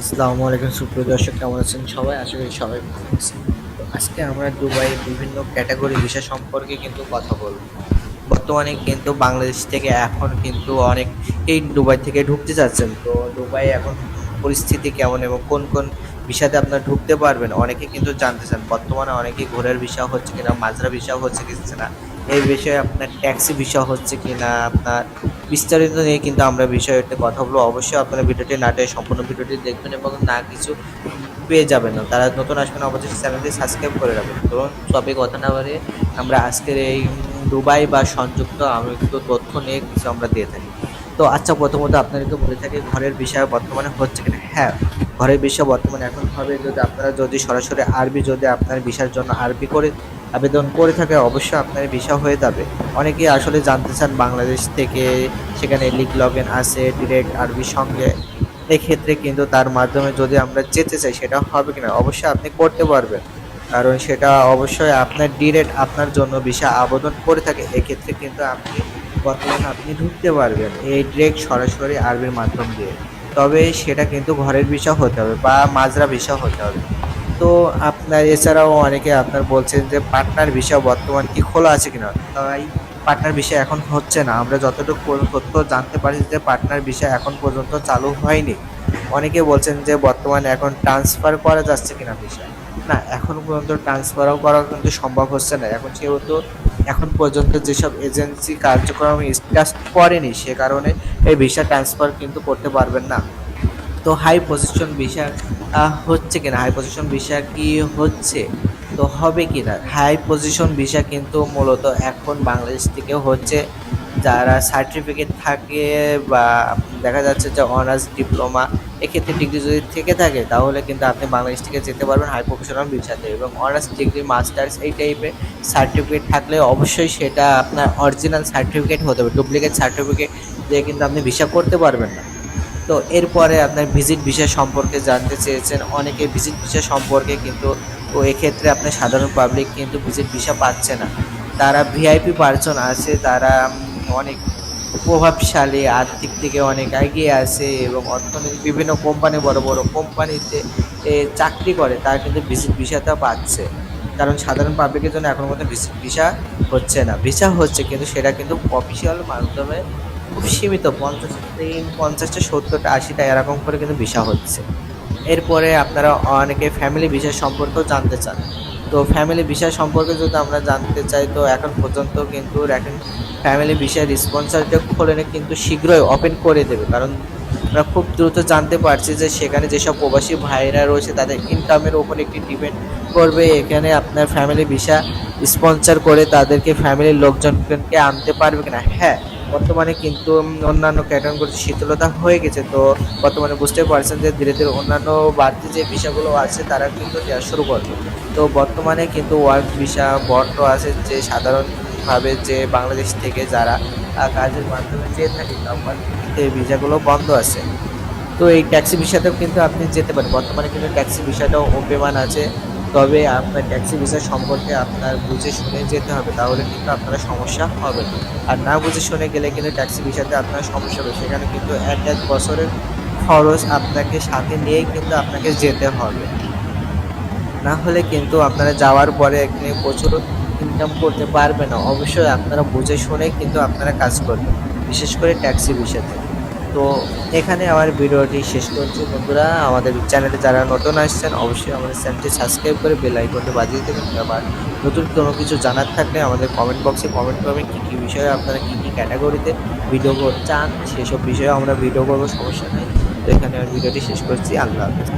আসসালামু আলাইকুম, সুপ্রিয় দর্শক, কেমন আছেন সবাই? আশা করি সবাই ভালো আছেন। আজকে আমরা দুবাইয়ের বিভিন্ন ক্যাটাগরি বিষয় সম্পর্কে কিন্তু কথা বলব। বর্তমানে কিন্তু বাংলাদেশ থেকে এখন কিন্তু অনেক এই দুবাই থেকে ঢুকতে চাচ্ছেন। তো দুবাই এখন পরিস্থিতি কেমন এবং কোন কোন বিষয়তে আপনারা ঢুকতে পারবেন? অনেকে কিন্তু জানতে চান, বর্তমানে অনেকে ঘোরার বিষয় হচ্ছে কিনা মাজরা বিষয় হচ্ছে কিনা, এই বিষয়ে আপনার ট্যাক্সি বিষয় হচ্ছে কিনা, আপনার বিস্তারিত নিয়ে কিন্তু আমরা বিষয়তে কথা বলব। অবশ্যই আপনারা ভিডিওটি নাটে সম্পূর্ণ ভিডিওটি দেখবেন এবং না কিছু পেয়ে যাবেন না। তারা নতুন আসবেন, অবশ্যই চ্যানেলটি সাবস্ক্রাইব করে রাখবেন। কারণ সবই কথা না বলে আমরা আজকের এই দুবাই বা সংযুক্ত আমেরিকা তথ্য নিয়ে কিছু আমরা দিয়ে থাকি। তো আচ্ছা প্রথমত আপনাদেরকে বলে থাকি, ঘরের বিষয় বর্তমানে হচ্ছে কিনা? হ্যাঁ ঘরের বিষয় বর্তমানে এখন হবে যদি আপনারা যদি সরাসরি আরবি, যদি আপনার বিষয়ের জন্য আরবি করে আবেদন করে থাকে অবশ্যই আপনার ভিসা হয়ে যাবে। অনেকেই আসলে জানতে চান বাংলাদেশ থেকে সেখানে লিগ লগ ইন আছে ডিরেক্ট আরবির সঙ্গে। এক্ষেত্রে কিন্তু তার মাধ্যমে যদি আমরা যেতে চাই, সেটা হবে কিনা? অবশ্যই আপনি করতে পারবেন। কারণ সেটা অবশ্যই আপনার ডিরেক্ট আপনার জন্য ভিসা আবেদন করে থাকে। এক্ষেত্রে কিন্তু আপনি বর্তমানে আপনি ঢুকতে পারবেন এই ডিরেক্ট সরাসরি আরবির মাধ্যম দিয়ে। তবে সেটা কিন্তু ঘরের ভিসা হতে হবে বা মাজরা ভিসা হতে হবে। তো আপনার, এছাড়াও অনেকে আপনার বলছেন যে পার্টনার ভিসা বর্তমান কি খোলা আছে কিনা? তাই পার্টনার ভিসা এখন হচ্ছে না। আমরা যতটুকু তথ্য জানতে পারি যে পার্টনার ভিসা এখন পর্যন্ত চালু হয়নি। অনেকে বলছেন যে বর্তমানে এখন ট্রান্সফার করা যাচ্ছে কিনা ভিসা না, এখন পর্যন্ত ট্রান্সফারও করা কিন্তু সম্ভব হচ্ছে না। এখন যেহেতু এখন পর্যন্ত যেসব এজেন্সি কার্যক্রম স্টার্ট করেনি, সে কারণে এই ভিসা ট্রান্সফার কিন্তু করতে পারবেন না। তো হাই পজিশন ভিসা হচ্ছে কিনা? হাই পজিশন ভিসা কি হচ্ছে? তো হবে কি না হাই পজিশন ভিসা কিন্তু মূলত এখন বাংলাদেশ থেকে হচ্ছে যারা সার্টিফিকেট থাকে বা দেখা যাচ্ছে যে অনার্স ডিপ্লোমা এক্ষেত্রে ডিগ্রি যদি থেকে থাকে, তাহলে কিন্তু আপনি বাংলাদেশ থেকে যেতে পারবেন হাই প্রফেশনাল ভিসাতে এবং অনার্স ডিগ্রি মাস্টার্স এই টাইপের সার্টিফিকেট থাকলে অবশ্যই সেটা আপনার অরিজিনাল সার্টিফিকেট হতে হবে। ডুপ্লিকেট সার্টিফিকেট দিয়ে কিন্তু আপনি ভিসা করতে পারবেন না। তো এরপরে আপনার ভিজিট ভিসা সম্পর্কে জানতে চেয়েছেন, অনেকে ভিজিট ভিসা সম্পর্কে কিন্তু তো এক্ষেত্রে আপনার সাধারণ পাবলিক কিন্তু ভিজিট ভিসা পাচ্ছে না। তারা ভিআইপি পার্সন আছে, তারা অনেক প্রভাবশালী, আর্থিক থেকে অনেক এগিয়ে আছে এবং অর্থনৈতিক বিভিন্ন কোম্পানি বড় বড় কোম্পানিতে চাকরি করে, তারা কিন্তু ভিজিট ভিসাটা পাচ্ছে। কারণ সাধারণ পাবলিকের জন্য এখনও ভিজিট ভিসা হচ্ছে না। ভিসা হচ্ছে কিন্তু সেটা কিন্তু অফিসিয়াল মাধ্যমে খুব সীমিত, পঞ্চাশ তিন, পঞ্চাশটা, সত্তরটা, আশিটা, এরকম করে কিন্তু ভিসা হচ্ছে। এরপরে আপনারা অনেকে ফ্যামিলি ভিসা সম্পর্কেও জানতে চান। তো ফ্যামিলি ভিসা সম্পর্কে যদি আমরা জানতে চাই, তো এখন পর্যন্ত কিন্তু এখন ফ্যামিলি ভিসার স্পন্সারটা খোলেনে কিন্তু শীঘ্রই ওপেন করে দেবে। কারণ আমরা খুব দ্রুত জানতে পারছি যে সেখানে যেসব প্রবাসী ভাইরা রয়েছে, তাদের ইনকামের ওপর একটি ডিপেন্ড করবে। এখানে আপনার ফ্যামিলি ভিসা স্পন্সর করে তাদেরকে ফ্যামিলির লোকজনকে আনতে পারবে কিনা? হ্যাঁ বর্তমানে কিন্তু অন্যান্য ক্যাটাগরি শীতলতা হয়ে গেছে, তো বর্তমানে বুঝতে পারছেন যে ধীরে ধীরে অন্যান্য বাড়তি যে ভিসাগুলো আছে, তারা কিন্তু দেওয়া শুরু করবে। তো বর্তমানে কিন্তু ওয়ার্ক ভিসা বন্ধ আছে যে সাধারণভাবে যে বাংলাদেশ থেকে যারা কাজের মাধ্যমে যেয়ে থাকে এই ভিসাগুলো বন্ধ আছে। তো এই ট্যাক্সি ভিসাতেও কিন্তু আপনি যেতে পারেন। বর্তমানে কিন্তু ট্যাক্সি ভিসাটাও অপেমান আছে। তবে আপনার ট্যাক্সি ভিসা সম্পর্কে আপনার বুঝে শুনে যেতে হবে, তাহলে কিন্তু আপনার সমস্যা হবে আর না বুঝে শুনে গেলে কিন্তু ট্যাক্সি ভিসাতে আপনার সমস্যা হবে। সেখানে কিন্তু এক এক বছরের খরচ আপনাকে সাথে নিয়েই কিন্তু আপনাকে যেতে হবে। না হলে কিন্তু আপনারা যাওয়ার পরে এখানে প্রচুর ইনকাম করতে পারবে না। অবশ্যই আপনারা বুঝে শুনে কিন্তু আপনারা কাজ করবেন, বিশেষ করে ট্যাক্সি বিষয়তে। তো এখানে আমার ভিডিওটি শেষ করছি। বন্ধুরা, আমাদের চ্যানেলে যারা নতুন আসছেন, অবশ্যই আমাদের চ্যানেলটি সাবস্ক্রাইব করে বেল আইকনটি বাজিয়ে দেবেন। আবার নতুন কোনো কিছু জানার থাকলে আমাদের কমেন্ট বক্সে কমেন্ট করবেন, কী কী বিষয়ে আপনারা কী কী ক্যাটাগরিতে ভিডিও চান, সেসব বিষয়ে আমরা ভিডিও করব, সমস্যা নেই। তো এখানে আমার ভিডিওটি শেষ করছি। আল্লাহ হাফেজ।